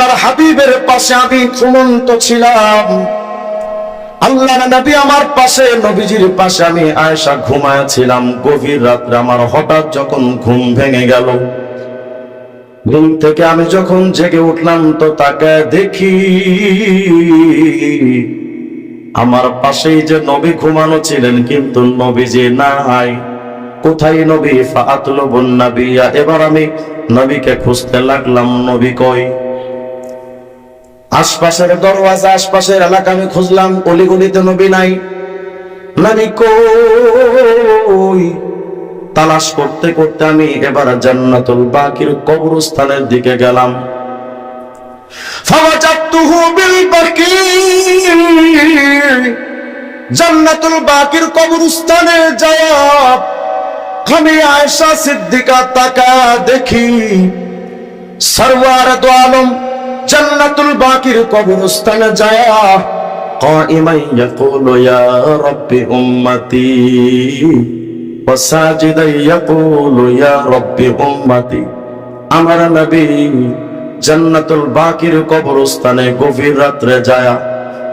আল্লাহর হাবিবের পাশে আমি ঘুমন্ত ছিলাম। আল্লাহ নবী আমার পাশে, নবীজির পাশে আমি আয়েশা ঘুমায়াছিলাম গভীর রাত্রে আমার হঠাৎ যখন ঘুম ভেঙে গেল, ঘুম থেকে আমি যখন জেগে উঠলাম, তো তাকে দেখি আমার পাশেই যে নবী ঘুমানো ছিলেন, কিন্তু নবী যে নাই। কোথায় নবী? ফাআতলুবুন নাবিয়া। এবার আমি নবীকে খুঁজতে লাগলাম, নবী কই? আশপাশের দরওয়াজা, আশপাশের এলাকা আমি খুঁজলাম, অলিগলিতে নবী নাই। নবী কই? তালাশ করতে করতে আমি এবার জান্নাতুল বাকির কবরস্থানের দিকে গেলাম। ফাওয়াজাতুহু বিল বাকি। জান্নাতুল বাকির কবরস্থানে যাওয়া আমি আয়েশা সিদ্দিকা তাকা দেখি। সরওয়ার দো আলম জান্নাতুল বাকির কবরস্থানে যায় قائما يقول يا رب أمتي وساجدا يقول يا رب أمتي আমার নবী জান্নাতুল বাকির কবরস্থানে গভীর রাত্রে যায়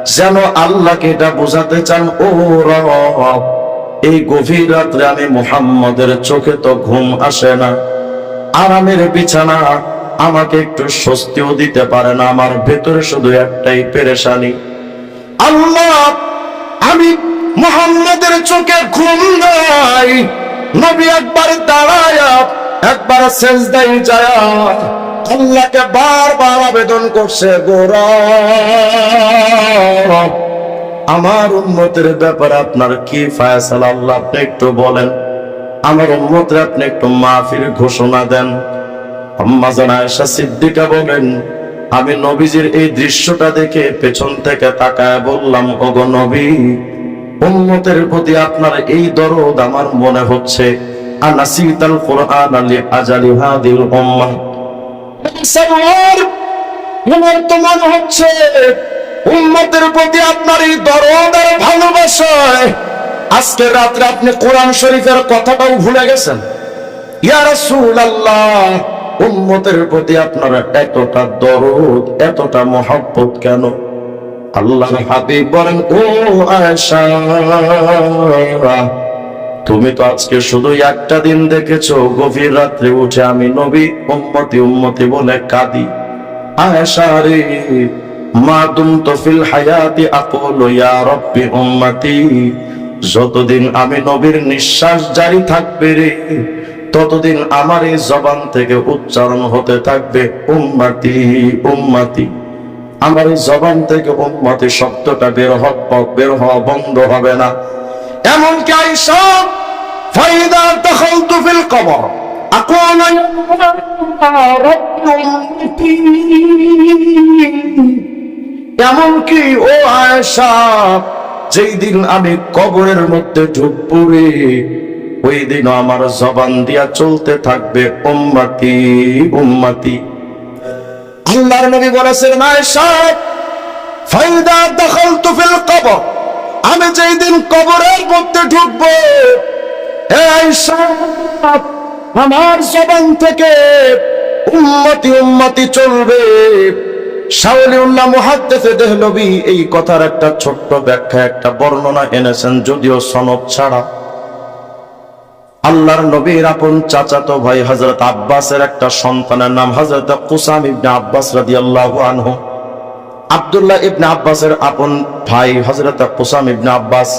যেন আল্লাহকে এটা বোঝাতে চান ও রব এই গভীর রাত্রে আমি মুহাম্মদের চোখে তো ঘুম আসে না আরামের বিছানা আমাকে একটু স্বস্তিও দিতে পারে না, আমার ভেতরে শুধু একটাই পেরেশানি। আল্লাহ, আমি মুহাম্মদের চোখে ঘুম নাই নবী একবার দাঁড়ায়, একবার সেজদাই যায়, আল্লাহকে বারবার আবেদন করছে, গোরা, আমার উন্মতের ব্যাপারে আপনার কি ফায়সালা? আল্লাহ আপনি একটু বলেন। আমার উন্মতের আপনি একটু মাফির ঘোষণা দেন। আমি নবীজির এই দৃশ্যটা দেখে পেছন থেকে তাকায় বললাম, ওগো নবী, উম্মতের প্রতি আপনার এই দরদ আমার মনে হচ্ছে। প্রতি আপনার এই দরদ আর আজকে রাত্রে আপনি কোরআন শরীফের কথাটাও ভুলে গেছেন। ইয়া রাসূলুল্লাহ উম্মতের প্রতি আপনার এতটা দরদ, এতটা মহব্বত কেন? আল্লাহ হাবিব বলেন, ও আয়েশা, তুমি তো আজকে শুধু একটা দিন দেখেছ, গভীর রাত্রে উঠে আমি নবী, উম্মতি উম্মতি বলে কাঁদি। আয়েশা রে, মা দুম তো ফিল হায়াতি আকুলু ইয়া রব্বি উম্মতি, যতদিন আমি নবীর নিঃশ্বাস জারি থাকবে রে ততদিন আমার এই জবান থেকে উচ্চারণ হতে থাকবে উম্মাতি উম্মাতি আমার এই জবান থেকে উম্মতি শব্দটা বের হক বের হওয়া বন্ধ হবে না এমনকি আইসা ফাইদা দখলতু ফিল কবর أقول يا رب أمتي এমনকি ও আয়েশা যেই দিন আমি কবরের মধ্যে ঢুকবো রে ওই দিন আমার জবান দিয়া চলতে থাকবে উম্মতি উম্মতি। আল্লাহর নবী বলেছেন আয়েশা ফাইদা দখলতু ফিল কবর। আমি যেই দিন কবরের মধ্যে ঢুকবো, হে আয়েশা, আমার জবান থেকে উম্মতি উম্মতি চলবে। শাওলিউল্লাহ মুহাদ্দিসে দেহলবি এই কথার একটা ছোট্ট ব্যাখ্যা, একটা বর্ণনা এনেছেন, যদিও সনদ ছাড়া। আল্লাহর নবীর আপন চাচাতো ভাই হযরত আব্বাসের একটা সন্তানের নাম হযরত কুসাম ইবনে আব্বাস রাদিয়াল্লাহু আনহু। আব্দুল্লাহ ইবনে আব্বাসের আপন ভাই হযরত কুসাম ইবনে আব্বাস।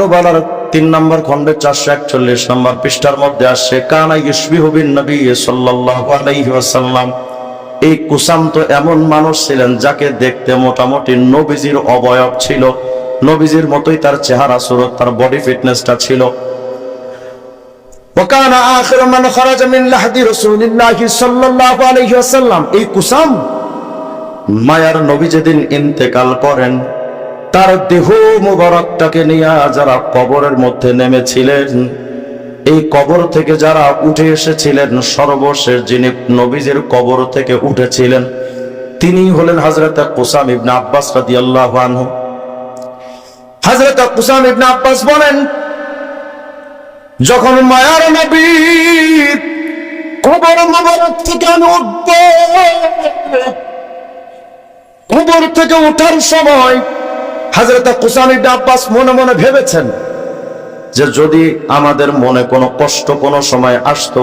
নুবালার তিন নম্বর খন্ডে চারশো একচল্লিশ নম্বর পৃষ্ঠার মধ্যে আসছে, কানা ইসবিহবিন নবী আলাইহি এই কুসাম তো এমন মানুষ ছিলেন যাকে দেখতে মোটামুটি নবীজির অবয়ব ছিল। নবীজির মতোই তার চেহারা, সুরত, তার বডি ফিটনেসটা ছিল। মায়ার নবী যেদিন ইন্তেকাল করেন, তার দেহ মুবারকটাকে নিয়ে যারা কবরের মধ্যে নেমেছিলেন, এই কবর থেকে যারা উঠে এসেছিলেন, সর্বশেষ যিনি নবীজের কবর থেকে উঠেছিলেন তিনি হলেন হাজরত কুসাম ইবনা আব্বাস রাদিয়াল্লাহু আনহু। কুসাম ইবনে আব্বাস বলেন, যখন মায়ার নবী কবর মোবারক থেকে আমি উঠব, কবর থেকে ওঠার সময় হাজরত কুসানি আব্বাস মনে মনে ভেবেছেন যে যদি আমাদের মনে কোনো কষ্ট কোনো সময় আসতো,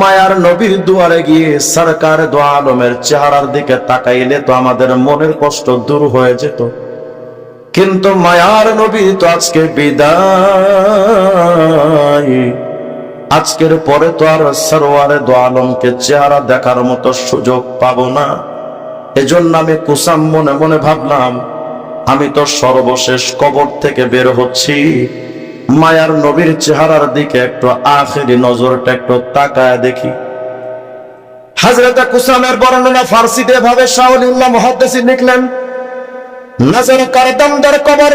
মায়ার নবীর দুয়ারে গিয়ে সরকার দো আলমের চেহারার দিকে তাকাইলে তো আমাদের মনের কষ্ট দূর হয়ে যেত। কিন্তু মায়ার নবী তো আজকে বিদায়। আজকের পরে তো আর সরোয়ারে দো আলমকে চেহারা দেখার মতো সুযোগ পাব না। এজন্য আমি কুসাম মনে মনে ভাবলাম, আমি তো সর্বশেষ কবর থেকে বের হচ্ছি। মায়ার নবীর চেহারার দিকে একটু আখেরি নজরটা একটু তাকায় দেখি। হাজরত কুসামের বর্ণনা ফার্সিতে ভাবে শাহুল্লাহ মহাদ্দেসি লিখলেন নজর করদম দর কবর।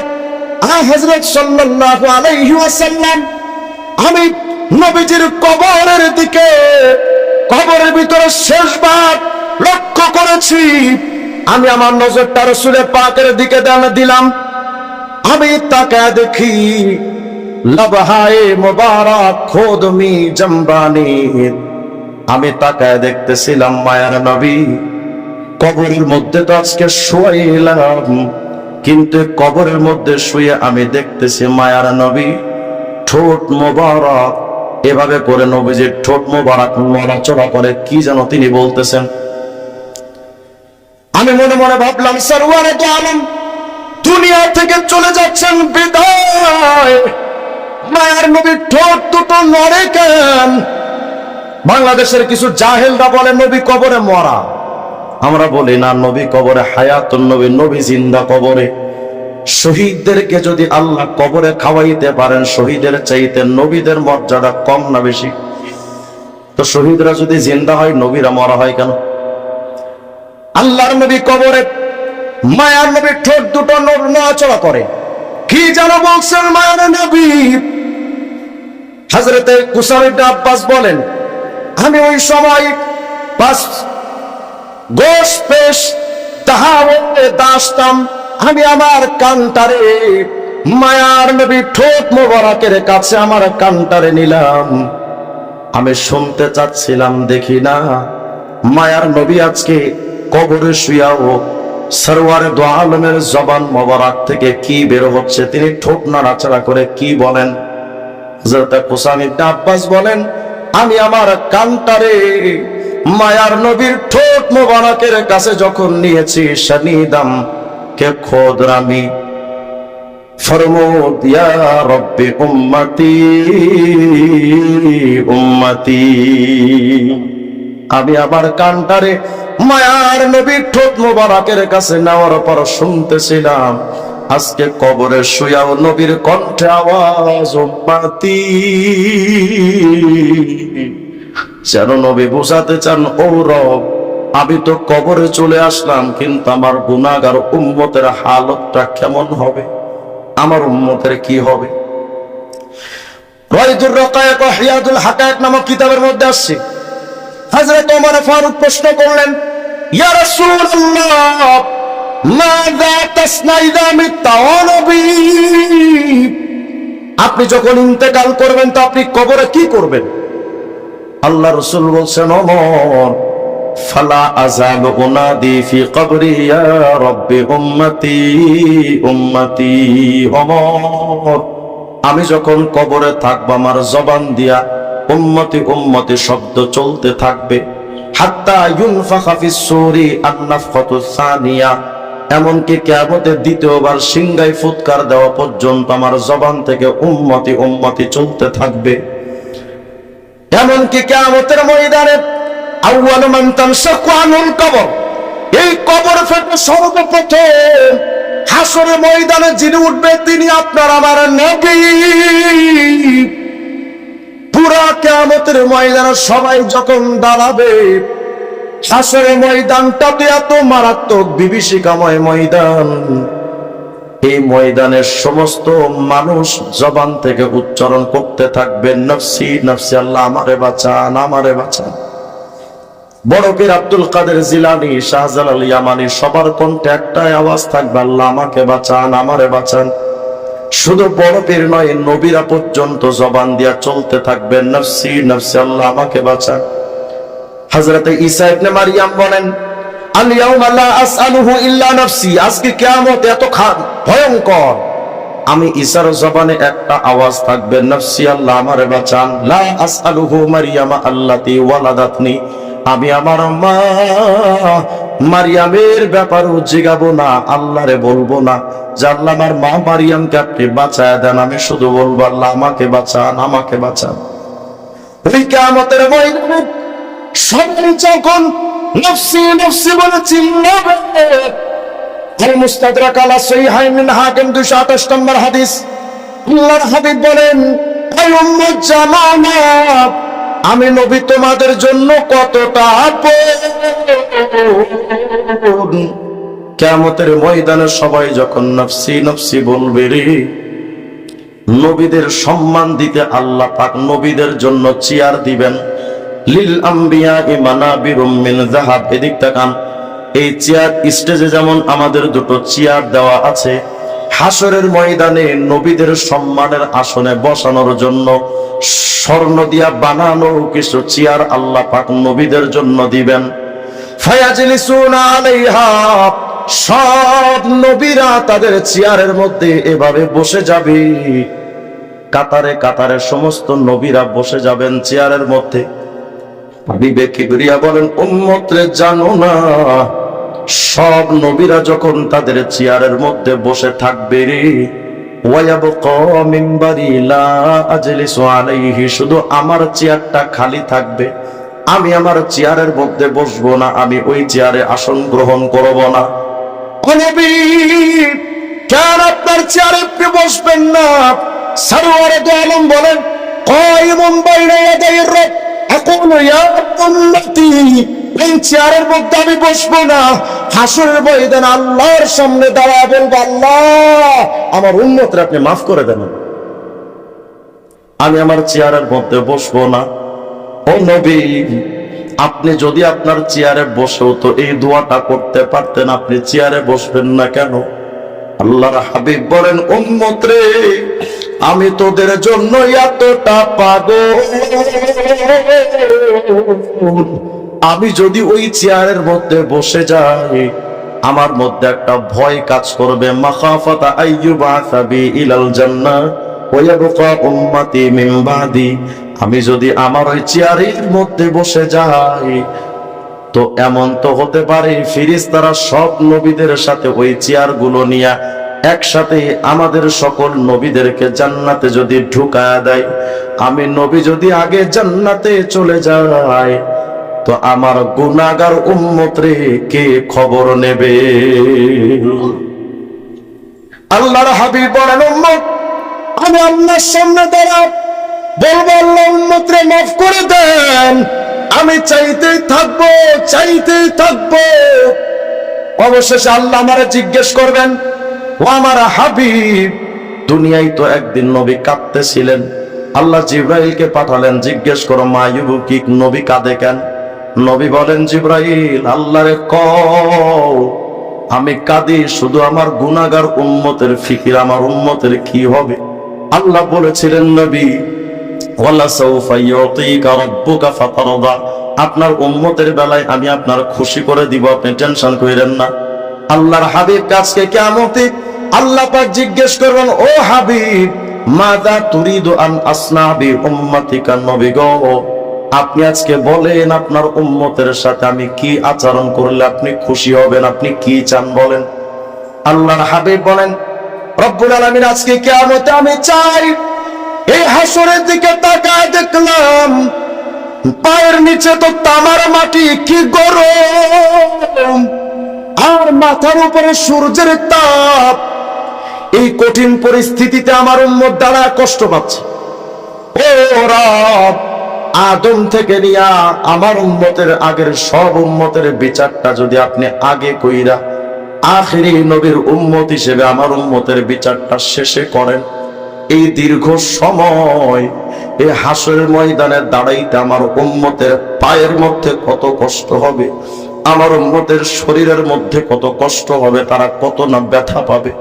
আ হযরত সাল্লাল্লাহু আলাইহি ওয়াসাল্লাম, আমি নবীজির কবরের দিকে, কবরের ভিতরে শেষবার লক্ষ্য করেছি। আমি আমার নজরটা রসুলের পাকের দিকে দিলাম। আমি তাকায় দেখি, লবহায়ে মোবারক খোদমি জম্বানি আমি তাকায় দেখতেছিলাম মায়ার নবী। কবরের মধ্যে তো আজকে শুয়াইলাম, কিন্তু কবরের মধ্যে শুয়ে আমি দেখতেছি মায়ার নবী ঠোঁট মোবারক। এভাবে করে নবীজির ঠোঁট মোবারক নড়াচড়া করে কি যেন তিনি বলতেছেন। আমি মনে মনে ভাবলাম, সরওয়ারে তো আলম, দুনিয়া থেকে চলে যাচ্ছেন বিদায়। মায়ার নবীর ঠোঁট দুটো নড়ে কেন? বাংলাদেশের কিছু জাহেলরা বলে, নবী কবরে মরা। আমরা বলি না, নবী কবরে, হায়াতুন নবী নবী জিন্দা কবরে। শহীদদেরকে যদি আল্লাহ কবরে খাওয়াইতে পারেন, শহীদের চাইতে নবীদের মর্যাদা কম না বেশি? তো শহীদরা যদি জিন্দা হয়, নবীরা মরা হয় কেন? আল্লাহর নবী কবরে, মায়ার নবী ঠোঁট দুটো নড়- নড়াচড়া করে। কি যেন বলছেন মায়ার নবী? হাজরতে কুসারিদ আব্বাস বলেন, আমি ওই সময় পাঁচ গোশ পেশ তাহা দাসতাম, আমি আমার কান্তারে, মায়ার নবী ঠোঁট মোবারকের কাছে আমার কান্তারে নিলাম। আমি শুনতে চাচ্ছিলাম, দেখি না, মায়ার নবী আজকে কবরে শুয়াও, সরওয়ারে দো আলমের জবান মোবারক থেকে কি বের হচ্ছে, তিনি ঠোঁট নাড়াচাড়া করে কি বলেন? হযরত কুসাম ইবনে আব্বাস বলেন, আমি আমার কান্তারে মায়ার নবীর ঠোঁট মোবারকের কাছে যখন নিয়েছি শানিদাম কে খোদ রামি আমি আবার কানটারে মায়ার নবীর ঠোঁট মোবারকের কাছে নেওয়ার পর শুনতেছিলাম, আজকে কবরে শুয়াও নবীর কণ্ঠে আওয়াজ, উম্মতি। যেন নবী বোঝাতে চান, ও রব, আমি তো কবরে চলে আসলাম, কিন্তু আমার গুনাগার উম্মতের হালতটা কেমন হবে? আমার উম্মতের কি হবে? নামক কিতাবের মধ্যে প্রশ্ন করলেন আপনি যখন ইন্তেকাল করবেন, তো আপনি কবরে কি করবেন? আল্লাহ রসুল বলছেন অমর ফালা আজাল উনাদি ফি কবরি রব্বি উম্মতি উম্মতি অমর আমি যখন কবরে থাকব, আমার জবান দিয়া উম্মতি উম্মতি শব্দ চলতে থাকবে। হাত্তা ইউনফাখা ফিস সূরি আন-নাফখাতু সানিয়া। এমনকি কিয়ামতের দ্বিতীয়বার সিংগাই ফুৎকার দেওয়া পর্যন্ত আমার জবান থেকে উম্মতি উম্মতি চলতে থাকবে। এমনকি কেমতের ময়দানে আউয়াল মান তানশাকু আনুল কবর, এই কবর ফেটে সর্বপ্রথম হাসরে ময়দানে যিনি উঠবে, তিনি আপনার আমার নবী। পুরা কেমতের ময়দানে সবাই যখন দাঁড়াবে হাসরে ময়দানটা তো এত মারাত্মক, বিভীষিকাময় ময়দান। এই ময়দানের সমস্ত মানুষ জবান থেকে উচ্চারণ করতে থাকবে, নফসি নফসি, আল্লাহ আমারে বাঁচান আমারে বাঁচান। বড় পীর আব্দুল কাদের জিলানি শাহজালাল ইয়ামানি সবার কণ্ঠে একটাই আওয়াজ থাকবে, আল্লাহ আমাকে বাঁচান, আমারে বাঁচান। শুধু বড় পীর নয়, নবীরা পর্যন্ত জবান দিয়া চলতে থাকবে, নফসি নফসি, আল্লাহ আমাকে বাঁচান। ঈসা ইবনে মারিয়াম বলেন আজকে কিয়ামত এত ভয়ঙ্কর। আমি ঈসার জবানে একটা আওয়াজ থাকবে, নফসি বাঁচান। লা আসআলুহু মারিয়ামা আল্লাতি ওয়ালাদাতনি। আমি আমার মা মারিয়ামের ব্যাপারে জিগাবো না, আল্লাহরে বলব না। যে আমার মা মারিয়ামকে আপনি বাঁচায় দেন, আমি শুধু বলব, আল্লাহ আমাকে বাঁচান আমাকে বাঁচান। ওই কিয়ামতের ময়দানে সবাই যখন নফসি নফসি বলে চিল্লাবে আল মুস্তাদরাক আলা সহিহাইন মিন হাকিম 228 নম্বর হাদিস। আল্লাহর হাবিব বলেন এই উম্মত জানো আমি নবী তোমাদের জন্য কতটা আপন? কিয়ামতের ময়দানে সবাই যখন নফসি নফসি বলবে রে, নবীদের সম্মান দিতে আল্লাহ পাক নবীদের জন্য চেয়ার দিবেন। লিল আম্বিয়া ইমানাবিরুম মিন যাহাব। এদিক তাকান এই চেয়ার স্টেজে যেমন আমাদের দুটো চেয়ার দেওয়া আছে, হাসরের ময়দানে নবীদের সম্মানের আসনে বসানোর জন্য স্বর্ণ দিয়া বানানো কিছু চেয়ার আল্লাহ পাক নবীদের জন্য দিবেন। সব নবীরা তাদের চেয়ারের মধ্যে এভাবে বসে যাবে। কাতারে কাতারে সমস্ত নবীরা বসে যাবেন চেয়ারের মধ্যে। বিবেক কিবরিয়া বলেন, উম্মতরে জানো না, সব নবীরা যখন তাদের চেয়ারের মধ্যে বসে থাকবে শুধু আমার চেয়ারটা খালি থাকবে, আমি আমার চেয়ারের মধ্যে বসবো না, আমি ওই চেয়ারে আসন গ্রহণ করব না। কেন আপনার চেয়ারে আপনি বসবেন না? সারোয়ারে দো আলম বলেন ইয়া উম্মতি চেয়ারের মধ্যে আমি বসবো না। আল্লাহর সামনে আল্লাহ, আমার আপনি মাফ করে দেন। আমি আমার চেয়ারের মধ্যে বসবো না। ও নবী, আপনি যদি আপনার চেয়ারে বসেও তো এই দোয়াটা করতে পারতেন, আপনি চেয়ারে বসবেন না কেন? আল্লাহর হাবিব বলেন, উম্মত রে আমি তোদের জন্য এতটা পাগল। আমি যদি ওই চেয়ারের মধ্যে বসে যাই, আমার মধ্যে একটা ভয় কাজ করবে। আমি যদি আমার ওই চেয়ারের মধ্যে বসে যাই, তো এমন তো হতে পারে, ফিরিস্তারা সব নবীদের সাথে ওই চেয়ারগুলো নিয়ে একসাথে আমাদের সকল নবীদেরকে জান্নাতে যদি ঢুকায় দেয়, আমি নবী যদি আগে জান্নাতে চলে যাই তো আমার গুনাগার উম্মত কে খবর নেবে? আল্লাহর হাবিব বলেন আমি আল্লাহর সামনে দাঁড়া বলব, আল্লাহ উম্মত মাফ করে দেন। আমি চাইতেই থাকব চাইতেই থাকব। অবশেষে আল্লাহ আমারে জিজ্ঞেস করবেন ও আমার হাবিব। দুনিয়ায় তো একদিন নবী কাঁদতেছিলেন। আল্লাহ জিব্রাইলকে পাঠালেন, জিজ্ঞেস করো মায়ুবু কি নবী কাঁদে কেন? নবী বলেন, জিব্রাইল, আল্লাহরে ক আমি কাঁদি, শুধু আমার গুনাগার উম্মতের ফিকির, আমার উম্মতের কি হবে? আল্লাহ বলেছিলেন, নবী আপনার উম্মতের বেলায় আমি আপনার খুশি করে দিব, আপনি টেনশন কইরেন না। আল্লাহর হাবিব কাছকে কিয়ামতে আল্লাহ পাক জিজ্ঞেস করবেন, ও হাবিব, মাদা তুরিদু আন আসনা বি উম্মতিকা গো? আপনি আজকে বলেন আপনার উম্মতের সাথে আমি কি আচরণ করলে আপনি খুশি হবেন, আপনি কি চান বলেন? আল্লাহর হাবিব বলেন, রব্বুল আলামিন আজকে কিয়ামতে আমি চাই, এই হাসরের দিকে তাকায় দেখলাম, পায়ের নিচে তো তামার মাটি, কি গরম! আর মাথার উপরে সূর্যের তাপ। এই কঠিন পরিস্থিতিতে আমার উম্মত দ্বারা কষ্ট পাচ্ছে। আদম থেকে নিয়া আমার উম্মতের আগের সব উম্মতের বিচারটা যদি আপনি আগে কইরা আখেরি নবীর উম্মত হিসেবে আমার উম্মতের বিচারটা শেষে করেন, এই দীর্ঘ সময়, এই হাসের ময়দানে দাঁড়াইতে আমার উম্মতের পায়ের মধ্যে কত কষ্ট হবে? আমার উম্মতের শরীরের মধ্যে কত কষ্ট হবে, তারা কত না ব্যথা পাবে।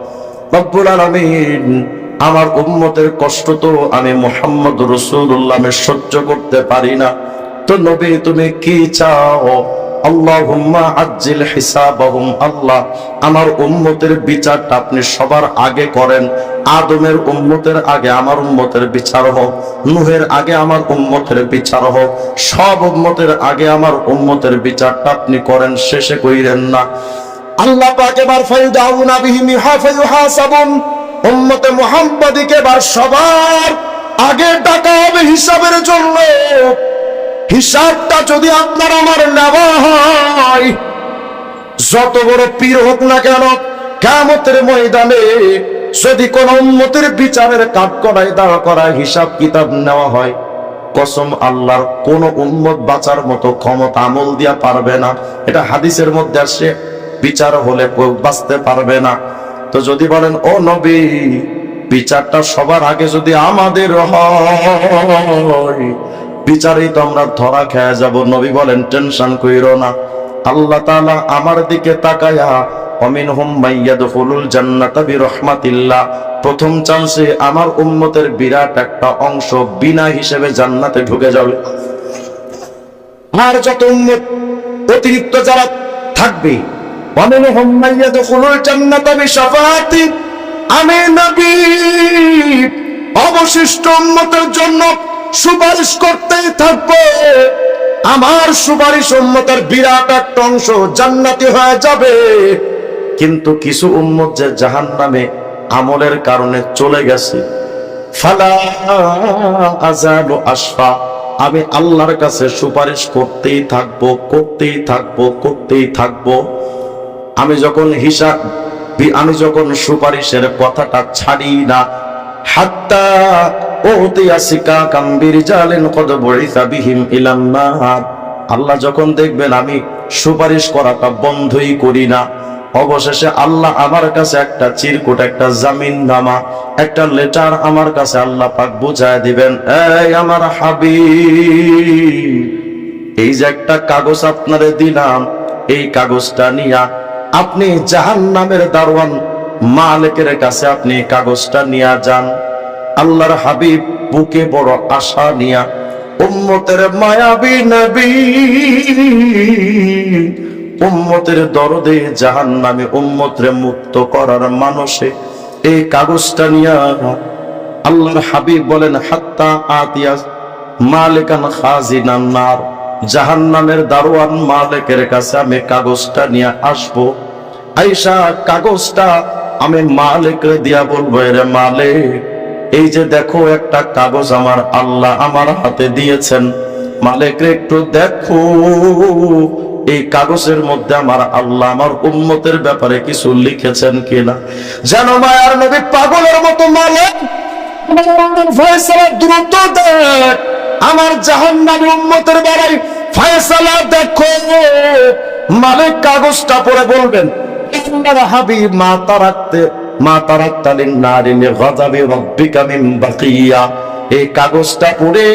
আমার উম্মতের কষ্ট তো আমি মোহাম্মদ রসুল সহ্য করতে পারি না। তো নবী, তুমি কি চাও? আল্লাহ, আমার উম্মতের বিচারটা আপনি সবার আগে করেন, আদমের উম্মতের আগে আমার উম্মতের বিচার হোক, নুহের আগে আমার উম্মতের বিচার হোক, সব উম্মতের আগে আমার উম্মতের বিচারটা আপনি করেন, শেষে কইরেন না। আল্লাহ সবার আগে ডাকা হবে হিসাবের জন্য। হিসাবটা যদি আপনার আমার নেওয়া হয়, যত বড় পীর হোক না কেন কেমতের ময়দানে যদি কোন উন্মতির বিচারের কাঠ করায় দাঁড়া করায় হিসাব কিতাব নেওয়া হয়, কসম আল্লাহর কোন উন্মত বাঁচার মতো ক্ষমতা আমল দিয়া পারবে না। এটা হাদিসের মধ্যে আসে, বিচার হলে বাঁচতে পারবে না। তো যদি বলেন, ও নবী, বিচারটা সবার আগে যদি আমাদের হয় বিচারেই তো আমরা ধরা খেয়ে যাব। নবী বলেন, টেনশন কইরো না। আল্লাহ তাআলা আমার দিকে তাকায়া অমিন হুম প্রথম চান্সে আমার বিরাট একটা অংশ বিনা হিসেবে জান্নাতে ঢুকে যাবে। আর যত অতিরিক্ত যারা থাকবে অমিন হুম মাইয়াদখুলুল জান্নাতা আমি নবী, অবশিষ্ট উম্মতের জন্য সুপারিশ করতেই থাকব। আমার সুপারিশ উম্মতের বিরাট একটা অংশ জান্নাতি হয়ে যাবে। কিন্তু কিছু উম্মত যে জাহান নামে আমলের কারণে চলে গেছে। আমি আল্লাহর কাছে সুপারিশ করতেই থাকব করতেই থাকব করতেই থাকব। আমি যখন হিসাব, আমি যখন সুপারিশের কথাটা ছাড়ি না হাত্তা ইলাম আল্লাহ যখন দেখবেন আমি সুপারিশ করাটা বন্ধই করি না, অবশেষে আল্লাহ আমার কাছে একটা চিরকুট, একটা জামিন নামা একটা লেটার আমার কাছে আল্লাহ পাক বুঝায় দিবেন, এই আমার হাবিব, এই যে একটা কাগজ আপনারে দিলাম, এই কাগজটা নিয়া আপনি জাহান নামের দারোয়ান মালিকের কাছে আপনি কাগজটা নিয়া যান। আল্লাহর হাবিব বুকে বড় আশা নিয়া, উম্মতের মায়াবী নবী, উম্মতের দরদে জাহান নামে উম্মতরে মুক্ত করার মানুষে এই কাগজটা নিয়া আল্লাহর হাবিব বলেন, হাত্তা আতিয়া মালিকান খাজিনান নার, জাহান্নামের দারোয়ান মালিকের কাছে আমি কাগজটা নিয়ে আসব। আইসা, কাগজটা আমি মালিকরে দিয়া বলব রে মালিক এই যে দেখো একটা কাগজ আমার আল্লাহ আমার হাতে দিয়েছেন। মালিক রে একটু দেখো। এই কাগজের মধ্যে আমার আল্লাহ আমার উম্মতের ব্যাপারে কিছু লিখেছেন কিনা? যেন মায়ার নবী পাগলের মতো মালিক দ্রুত দেখ। আমার জাহান্নামী উম্মতের বেলায় ফয়সালা দেখো। মালিক কাগজটা পড়ে বলবেন হাবিব মা তারাকতে মা তারাক্তালিন নারিন গজাবে রব্বিকা মিন বাকিয়া। এই কাগজটা পড়ে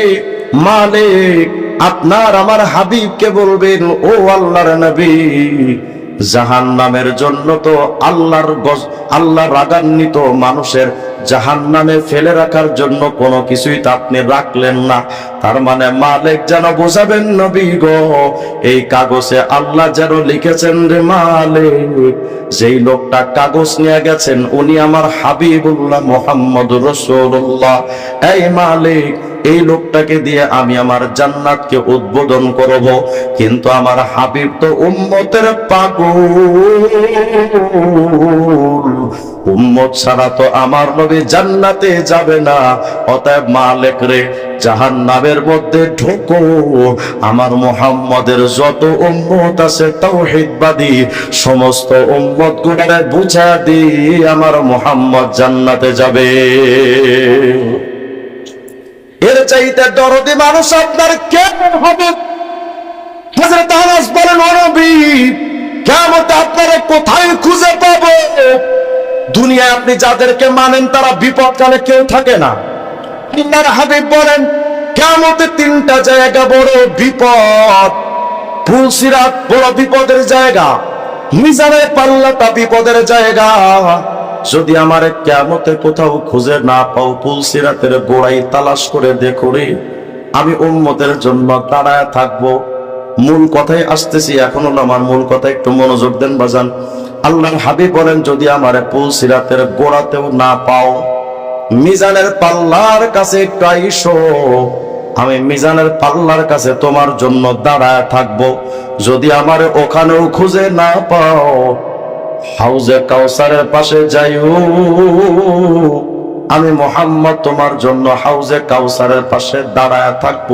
মালিক আপনার আমার হাবিবকে বলবেন, ও আল্লাহর নবী জাহান নামের জন্য তো আল্লাহর আল্লাহ রাগান্বিত মানুষের জাহান নামে ফেলে রাখার জন্য কোনো কিছুই তা আপনি রাখলেন না। তার মানে মালিক যেন বোঝাবেন, নবী গো, এই কাগজে আল্লাহ যেন লিখেছেন রে মালিক, যেই লোকটা কাগজ নিয়ে গেছেন, উনি আমার হাবিবুল্লাহ মোহাম্মদ রসুল্লাহ এই মালিক এই লোকটাকে দিয়ে আমি আমার জান্নাতকে উদ্বোধন করব। কিন্তু আমার হাবিব তো উম্মতের পাগল। উম্মত ছাড়া তো আমার নবী জান্নাতে যাবে না। অতএব মালিক রে, জাহান্নামের মধ্যে ঢোকো। আমার মোহাম্মদের যত উম্মত আছে তাওহীদবাদী, সমস্ত উম্মত গুলারে বুঝা দি আমার মোহাম্মদ জান্নাতে যাবে। এর চাইতে দরদি মানুষ আপনার কেন হবে? কোথায় খুঁজে দুনিয়ায় আপনি যাদেরকে মানেন, তারা কেউ থাকে না। বলেন তিনটা জায়গা বড় বিপদ। বড় বিপদের জায়গা, মিজানের পাল্লাটা বিপদের জায়গা। যদি আমার কেমতে কোথাও খুঁজে না পাও পুলসিরাতের গোড়াই তালাশ করে দেখো রে। আমি উম্মতের জন্য দাঁড়ায় থাকব। মূল কথায় আসতেছি, এখন হলো আমার মূল কথা, একটু মনোযোগ দেন বাজান। আল্লাহ হাবিব বলেন, যদি আমার পুল সিরাতের গোড়াতেও না পাও, মিজানের পাল্লার কাছে আমি মিজানের পাল্লার কাছে তোমার জন্য দাঁড়ায় থাকব। যদি আমার ওখানেও খুঁজে না পাও হাউজে কাউসারের পাশে যাইও। আমি মোহাম্মদ, তোমার জন্য হাউজে কাউসারের পাশে দাঁড়ায় থাকব।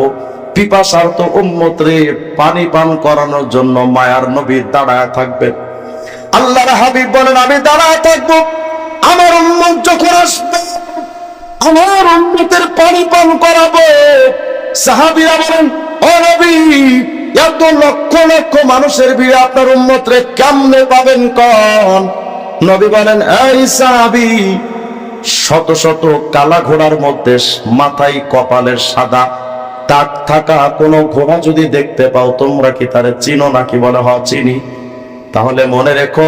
পিপাসার্থ উম্মতরে পানি পান করানোর জন্য মায়ার নবী দাঁড়ায় থাকবে আল্লাহর হাবিব বলেন, আমি দাঁড়ায় থাকব। আমার উম্মত যখন আসবে, আমার উম্মতের পানি পান করাবো। সাহাবীরা বলেন, ও নবী এত লক্ষ লক্ষ মানুষের ভিড়ে আপনার উম্মতরে কেমনে পাবেন কন? নবী বলেন শত শত কালা ঘোড়ার মধ্যে মাথায় কপালের সাদা তাক থাকা কোনো ঘোড়া যদি দেখতে পাও, তোমরা কি তারে চিনো নাকি বলে হ চিনি। তাহলে মনে রেখো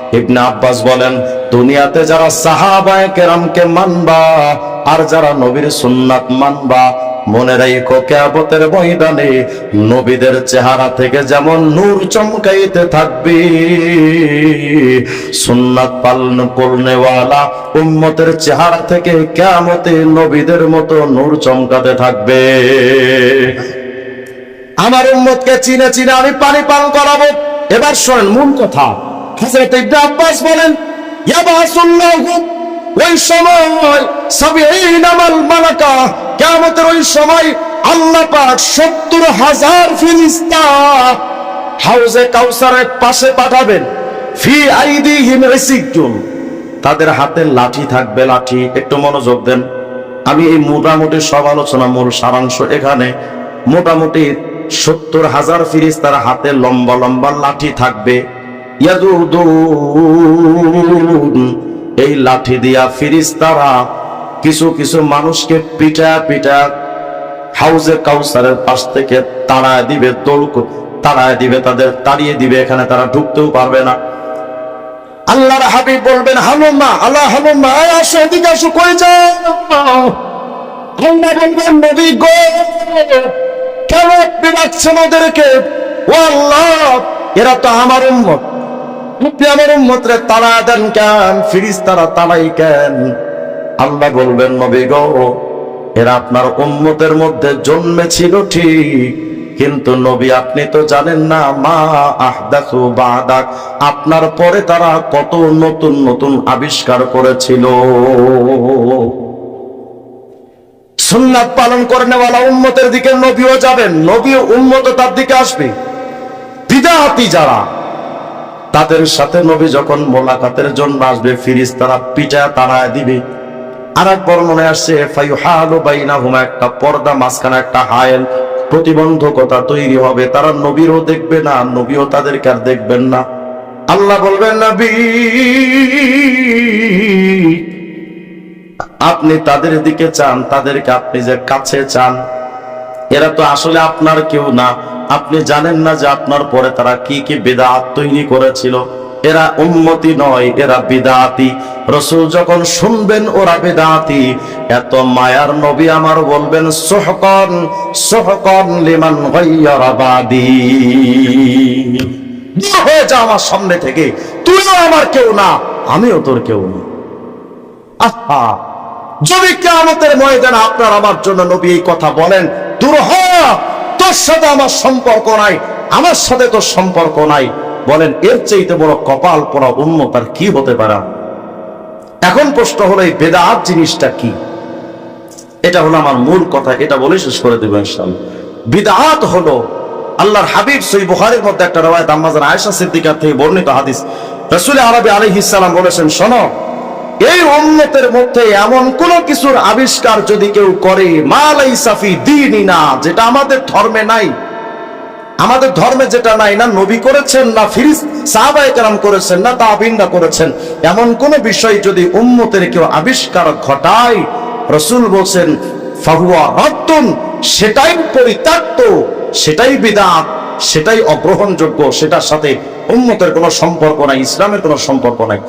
ইবনে আব্বাস বলেন, দুনিয়াতে যারা সাহাবায়ে কেরামকে মানবা আর যারা নবীর সুন্নাত মানবা, মনে রাখো কিয়ামতের ময়দানে নবীদের চেহারা থেকে যেমন নূর চমকাইতে থাকবে। সুন্নাত পালন করনেওয়ালা উম্মতের চেহারা থেকে কিয়ামতে নবীদের মতো নূর চমকাতে থাকবে। আমার উম্মতকে চিনে চিনে আমি পানি পান করাবো। এবার শোনেন মূল কথা। হযরত ইবনে আব্বাস বলেন, ইয়াবাসুল্লাহু ওই সময় সাবিঈন মাল মালাকা, কিয়ামতের ওই সময় আল্লাহ পাক 70 হাজার ফেরেশতা হাউজে কাউসারের পাশে পাঠাবেন। ফি আইদিহিম রিসিকুন তাদের হাতে লাঠি থাকবে, লাঠি। একটু মনোযোগ দেন। আমি এই মোটামুটি সব আলোচনা মূল সারাংশ এখানে। মোটামুটি সত্তর হাজার ফিরিস তার হাতে লম্বা লম্বা লাঠি থাকবে। এই লাঠি দিয়া ফিরিস তারা কিছু কিছু মানুষকে পিটা পিটা হাউজে কাউসারের পাশ থেকে তাড়ায় দিবে দোল তাড়ায় দিবে, তাদের তাড়িয়ে দিবে, এখানে তারা ঢুকতেও পারবে না। আল্লাহর হাবিব বলবেন হালুমা আল্লাহ হালুমা আসো, এদিকে আসো, কই যাও? আল্লাহ বলবেন, নবী গো, কেন আপনি ওদেরকে ও আল্লাহ, এরা তো আমার উম্মত। রে দেন কেন? ফিরিস তারা তাড়াই কেন? আল্লাহ বলবেন, নবী এরা আপনার উম্মতের মধ্যে জন্মেছিল ঠিক, কিন্তু নবী, আপনি তো জানেন না, মা বাদাক, আপনার পরে তারা কত নতুন নতুন আবিষ্কার করেছিল। সুন্নাত পালন করেনেওয়ালা উম্মতের দিকে নবীও যাবেন, নবী উম্মত তার দিকে আসবে। বিদাহাতি যারা তাদের সাথে নবী যখন মোলাকাতের জন্য আসবে ফিরিস তারা পিঠা তাড়ায় দিবে। আর এক বর্ণনায় আসছে একটা পর্দা, মাঝখানে একটা হায়েল, প্রতিবন্ধকতা তৈরি হবে। তারা নবীরও দেখবে না, নবীও তাদেরকে আর দেখবেন না। আল্লাহ বলবেন, নবী, আপনি তাদের দিকে চান, তাদেরকে আপনি যে কাছে চান এরা তো আসলে আপনার কেউ না। আপনি জানেন না যে আপনার পরে তারা কি কি বেদাত তৈরি করেছিল। এরা উন্মতি নয়, এরা বিদাতি। রসুল যখন শুনবেন ওরা বেদাতি। এত মায়ার নবী আমার বলবেন, সোহকন সোহকন লিমান হয়ে যা আমার সামনে থেকে। তুইও আমার কেউ না, আমিও তোর কেউ না। আহা! যদি কেয়ামতের ময়দানে আপনার আমার জন্য নবী এই কথা বলেন দূর হ তোর সাথে আমার সম্পর্ক নাই, আমার সাথে তোর সম্পর্ক নাই। বলেন, এর চাইতে বড় কপাল পড়া উন্নত আর কি হতে পারে? এখন প্রশ্ন হলো, এই বেদাত জিনিসটা কি? এটা হলো আমার মূল কথা, এটা বলে শেষ করে দেবো ইনশাআল্লাহ। বিদাত হলো, আল্লাহর হাবিব সই বুখারীর মধ্যে একটা রওয়ায়াত আম্মাজান আয়েশা সিদ্দিকার থেকে বর্ণিত হাদিস। রাসূল আরবি সালাম বলেছেন, শোনো এই উম্মতের মধ্যে এমন কোন কিছুর আবিষ্কার যদি কেউ করে মালাই সাফি দিনই না যেটা আমাদের ধর্মে নাই। আমাদের ধর্মে যেটা নাই না, নবী করেছেন না ফিরিস সাহাবায়ে করেছেন না, তাবিনরা করেছেন। এমন কোন বিষয় যদি উম্মতের কেউ আবিষ্কার ঘটায়, রসুল বলছেন, ফাহুয়া রদ্দুন সেটাই পরিত্যক্ত, সেটাই বিদাত, সেটাই অগ্রহণযোগ্য, সেটার সাথে উম্মতের কোনো সম্পর্ক নাই, ইসলামের কোনো সম্পর্ক নাই।